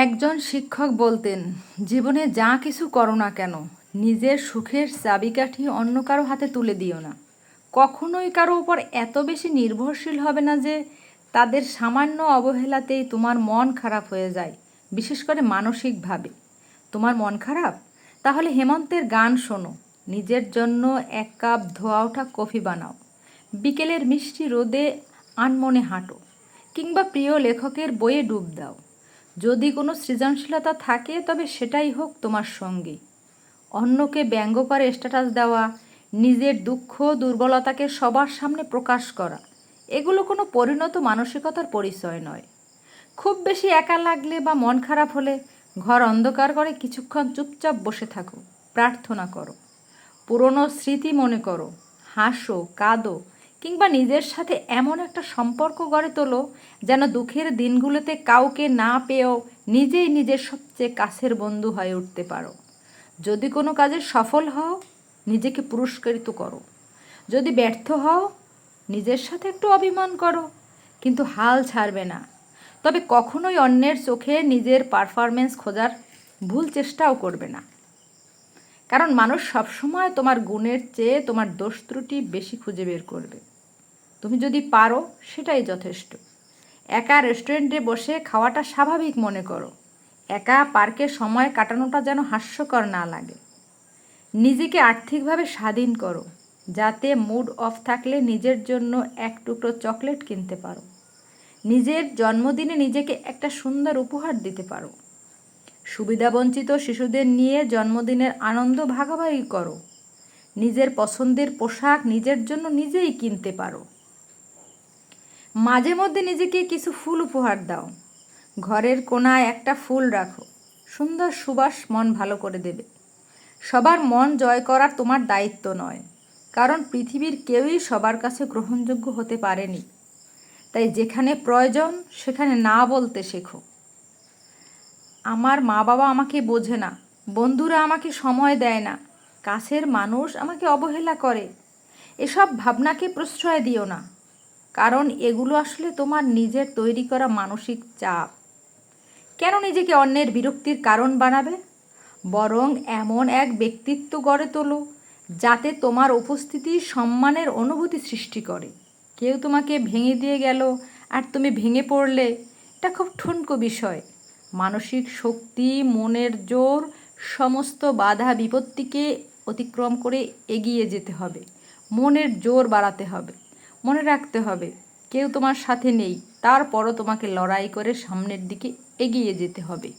একজন শিক্ষক বলতেন, জীবনে যা কিছু করো না কেন, নিজের সুখের চাবিকাঠি অন্য কারও হাতে তুলে দিও না। কখনোই কারও উপর এত বেশি নির্ভরশীল হবে না যে তাদের সামান্য অবহেলাতেই তোমার মন খারাপ হয়ে যায়, বিশেষ করে মানসিকভাবে। তোমার মন খারাপ? তাহলে হেমন্তের গান শোনো। নিজের জন্য এক কাপ ধোয়া ওঠা কফি বানাও। বিকেলের মিষ্টি রোদে আনমনে হাঁটো, কিংবা প্রিয় লেখকের বইয়ে ডুব দাও। যদি কোনো সৃজনশীলতা থাকে, তবে সেটাই হোক তোমার সঙ্গী। অন্যকে ব্যঙ্গ করে স্ট্যাটাস দেওয়া, নিজের দুঃখ, দুর্বলতাকে সবার সামনে প্রকাশ করা, এগুলো কোনো পরিণত মানসিকতার পরিচয় নয়। খুব বেশি একা লাগলে বা মন খারাপ হলে ঘর অন্ধকার করে কিছুক্ষণ চুপচাপ বসে থাকো, প্রার্থনা করো। পুরনো স্মৃতি মনে করো, হাসো, কাঁদো কিংবা নিজের সাথে এমন একটা সম্পর্ক গড়ে তোলো যেন দুঃখের দিনগুলোতে কাউকে না পেয়েও নিজেই নিজের সবচেয়ে কাছের বন্ধু হয়ে উঠতে পারো। যদি কোনো কাজে সফল হও, নিজেকে পুরস্কৃত করো। যদি ব্যর্থ হও, নিজের সাথে একটু অভিমান করো, কিন্তু হাল ছাড়বে না। তবে কখনোই অন্যের চোখে নিজের পারফরমেন্স খোঁজার ভুল চেষ্টাও করবে না। কারণ মানুষ সবসময় তোমার গুণের চেয়ে তোমার দোষ ত্রুটি বেশি খুঁজে বের করবে। তুমি যদি পারো, সেটাই যথেষ্ট। একা রেস্টুরেন্টে বসে খাওয়াটা স্বাভাবিক মনে করো। একা পার্কে সময় কাটানোটা যেন হাস্যকর না লাগে। নিজেকে আর্থিকভাবে স্বাধীন করো, যাতে মুড অফ থাকলে নিজের জন্য এক টুকরো চকলেট কিনতে পারো। নিজের জন্মদিনে নিজেকে একটা সুন্দর উপহার দিতে পারো। সুবিধাবঞ্চিত শিশুদের নিয়ে জন্মদিনের আনন্দ ভাগাভাগি করো। নিজের পছন্দের পোশাক নিজের জন্য নিজেই কিনতে পারো। মাঝে মধ্যে নিজেকে কিছু ফুল উপহার দাও। ঘরের কোনায় একটা ফুল রাখো। সুন্দর সুবাস মন ভালো করে দেবে। সবার মন জয় করার তোমার দায়িত্ব নয়। কারণ পৃথিবীর কেউই সবার কাছে গ্রহণযোগ্য হতে পারেনি। তাই যেখানে প্রয়োজন, সেখানে না বলতে শেখো। আমার মা বাবা আমাকে বোঝে না। বন্ধুরা আমাকে সময় দেয় না। কাছের মানুষ আমাকে অবহেলা করে। এসব ভাবনাকে প্রশ্রয় দিও না। কারণ এগুলো আসলে তোমার নিজের তৈরি করা মানসিক চাপ। কেন নিজেকে অন্যের বিরক্তির কারণ বানাবে? বরং এমন এক ব্যক্তিত্ব গড়ে তোলো, যাতে তোমার উপস্থিতি সম্মানের অনুভূতি সৃষ্টি করে। কেউ তোমাকে ভেঙে দিয়ে গেল আর তুমি ভেঙে পড়লে, এটা খুব ঠুনকো বিষয়। মানসিক শক্তি, মনের জোর, সমস্ত বাধা বিপত্তিকে অতিক্রম করে এগিয়ে যেতে হবে। মনের জোর বাড়াতে হবে। মনে রাখতে হবে, কেউ তোমার সাথে নেই, তারপরও তোমাকে লড়াই করে সামনের দিকে এগিয়ে যেতে হবে।